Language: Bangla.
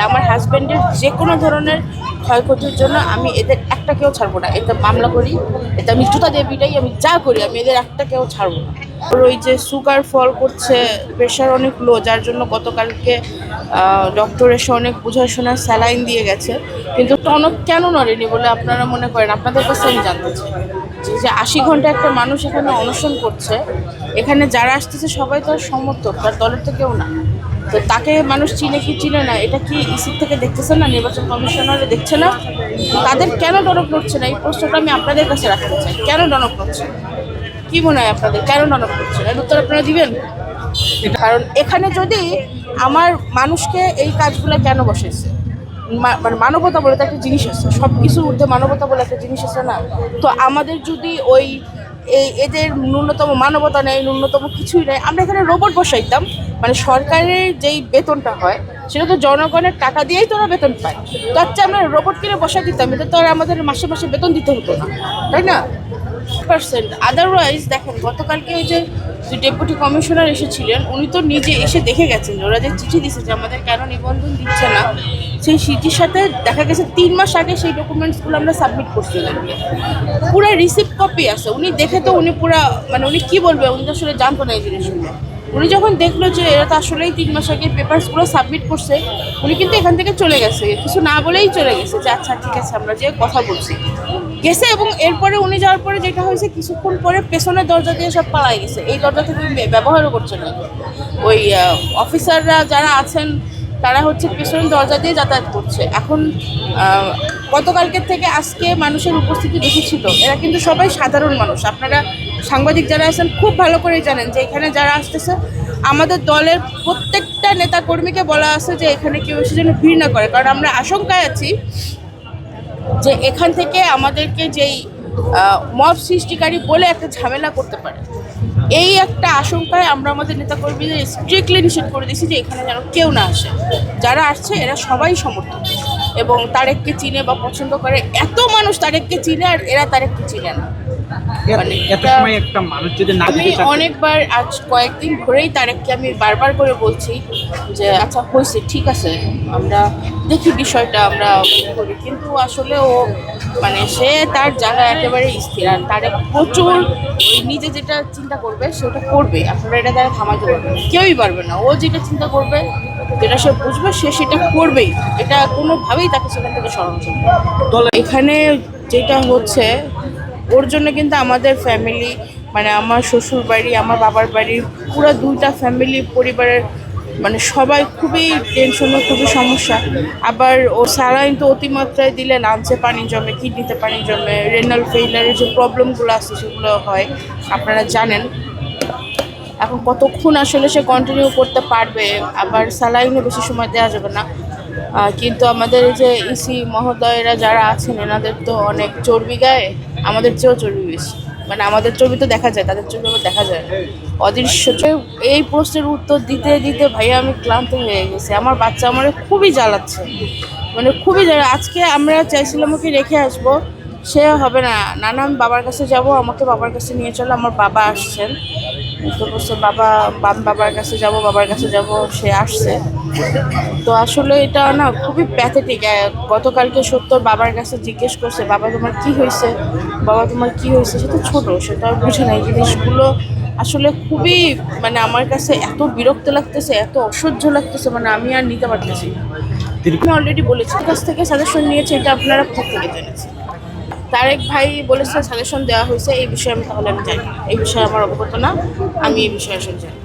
আমার হাজবেন্ডের যে কোনো ধরনের ক্ষয়ক্ষতির জন্য আমি এদের একটা কেউ ছাড়বো না। এতে মামলা করি এতে আমি জুতা দিয়ে পিটাই আমি যা করি, আমি এদের একটা কেউ ছাড়বো না। ওর ওই যে সুগার ফল করছে প্রেশার অনেক লো যার জন্য গতকালকে ডক্টর এসে অনেক বোঝাশোনা স্যালাইন দিয়ে গেছে। কিন্তু টনক কেন নড়েনি বলে আপনারা মনে করেন? আপনাদের কাছে আমি জানতে চাই। যে- আশি ঘণ্টা একটা মানুষ এখানে অনশন করছে, এখানে যারা আসতেছে সবাই তো সমর্থক, তার দলের তো কেউ না। তো তাকে মানুষ চিনে কি চিনে না, এটা কি ইসির থেকে দেখতেছে না, নির্বাচন কমিশনারে দেখছে না? তাদের কেন ডনক নড়ছে না? এই প্রশ্নটা আমি আপনাদের কাছে রাখতে চাই। কেন ডনক নড়ছে? কি মনে হয় আপনাদের? কেন ডনক করছে এর উত্তর আপনারা দিবেন? কারণ এখানে যদি আমার মানুষকে এই কাজগুলো কেন বসেছে মানে মানবতা বলে তো একটা জিনিস আছে। সব কিছুর ঊর্ধ্বে মানবতা বলে একটা জিনিস আছে না? তো আমাদের যদি ওই এই এদের ন্যূনতম মানবতা নেই, ন্যূনতম কিছুই নেই, আমরা এখানে রোবট বসাইতাম। মানে সরকারের যেই বেতনটা হয়, সেটা তো জনগণের টাকা দিয়েই তো ওরা বেতন পায়। তো আচ্ছা আমরা রোবট কিনে বসাই দিতাম, এটা তো আর আমাদের মাসে মাসে বেতন দিতে হতো না, তাই না? পার্সেন্ট আদারওয়াইজ দেখেন, গতকালকে ওই যে ডেপুটি কমিশনার এসেছিলেন, উনি তো নিজে এসে দেখে গেছেন ওরা যে চিঠি দিচ্ছে যে আমাদের কেন নিবন্ধন দিচ্ছে না, সেই চিঠির সাথে দেখা গেছে তিন মাস আগে সেই ডকুমেন্টসগুলো আমরা সাবমিট করছি ওদেরকে পুরো রিসিপ্ট কপি আছে। উনি দেখে তো উনি পুরো মানে উনি কি বলবে, উনি তো আসলে জানতো না এই জিনিসগুলো। উনি যখন দেখল যে এরা তো আসলেই তিন মাস আগে পেপারসগুলো সাবমিট করছে, উনি কিন্তু এখান থেকে চলে গেছে। কিছু না বলেই চলে গেছে যে আচ্ছা ঠিক আছে, আমরা যে কথা বলছি। গেছে এবং এরপরে উনি যাওয়ার পরে যেটা হয়েছে, কিছুক্ষণ পরে পেছনের দরজা দিয়ে সব পালায় গেছে। এই দরজা থেকে ব্যবহারও করছে না। ওই অফিসাররা যারা আছেন তারা হচ্ছে পেছনের দরজা দিয়ে যাতায়াত করছে। এখন গতকালকের থেকে আজকে মানুষের উপস্থিতি বেশি ছিল এরা কিন্তু সবাই সাধারণ মানুষ। আপনারা সাংবাদিক যারা আছেন, খুব ভালো করে জানেন যে এখানে যারা আসতেছে, আমাদের দলের প্রত্যেকটা নেতা কর্মীকে বলা আছে যে এখানে কেউ এসে যেন ভিড় না করে। কারণ আমরা আশঙ্কায় আছি যে এখান থেকে আমাদেরকে যেই মব সৃষ্টিকারী বলে একটা ঝামেলা করতে পারে। এই একটা আশঙ্কায় আমরা আমাদের নেতাকর্মীদের স্ট্রিক্টলি নিষেধ করে দিয়েছি যে এখানে যেন কেউ না আসে। যারা আসছে এরা সবাই সমর্থক। এবং তারেককে চিনে বা পছন্দ করে এত মানুষ তারেককে চিনে আর এরা তারেককে চিনে না। মানে আমি অনেকবার আজ কয়েকদিন ধরেই তারেককে আমি বারবার করে বলছি যে আচ্ছা হয়েছে ঠিক আছে আমরা দেখি বিষয়টা আমরা করি। কিন্তু আসলে ও মানে সে তার জায়গা একেবারে স্থির আর তার প্রচুর ওই নিজে যেটা চিন্তা করবে সেটা করবে। আপনারা এটা তারা থামাতে পারবে। কেউই পারবে না। ও যেটা চিন্তা করবে যেটা সে বুঝবে সে সেটা করবেই। এটা কোনোভাবেই তাকে সেখান থেকে সরানো যাবে এখানে যেটা হচ্ছে ওর জন্য কিন্তু আমাদের ফ্যামিলি মানে আমার শ্বশুর বাড়ি আমার বাবার বাড়ির পুরো দুইটা ফ্যামিলি পরিবারের মানে সবাই খুবই টেনশনে খুবই সমস্যা। আবার ও স্যালাইন তো অতিমাত্রায় দিলে লাঞ্চে পানি জমে কিডনিতে পানি জমে রেনাল ফেইলারের যে প্রবলেমগুলো আছে সেগুলো হয়, আপনারা জানেন। এখন কতক্ষণ আসলে সে কন্টিনিউ করতে পারবে, আবার স্যালাইনও বেশি সময় দেওয়া যাবে না। কিন্তু আমাদের যে ইসি মহোদয়েরা যারা আছেন, এনাদের তো অনেক চর্বি গায়ে, আমাদের চেয়েও চর্বি বেশি। মানে আমাদের চর্বি তো দেখা যায়, তাদের চর্বি আবার দেখা যায় না। অদৃশ্য। এই প্রশ্নের উত্তর দিতে দিতে ভাইয়া আমি ক্লান্ত হয়ে গেছি। আমার বাচ্চা আমার খুবই জ্বালাচ্ছে। মানে খুবই জ্বালা আজকে আমরা চাইছিলাম ওকে রেখে আসব। সে হবে না। নানা আমি বাবার কাছে যাব, আমাকে বাবার কাছে নিয়ে চলো। আমার বাবা আসছেন। তো বলছে, বাবা বাবার কাছে যাব, বাবার কাছে যাব। সে আসছে। তো আসলে এটা না খুবই প্যাথেটিক গতকালকে সত্তর বাবার কাছে জিজ্ঞেস করছে, বাবা, তোমার কি হয়েছে? বাবা, তোমার কি হয়েছে? সে তো ছোটো সেটা বুঝে না এই জিনিসগুলো আসলে খুবই মানে আমার কাছে এত বিরক্ত লাগতেছে এত অসহ্য লাগতেছে মানে আমি আর নিতে পারতেছি না। আমি অলরেডি বলেছি কাছ থেকে সাজেশন নিয়েছে এটা আপনারা থেকে জেনেছেন। তারেক ভাই বলেছে সাজেশন দেওয়া হয়েছে এই বিষয়ে আমি তাহলে আমি জানি এই বিষয়ে আমার অবগত না আমি এই বিষয়ে আসলে জানি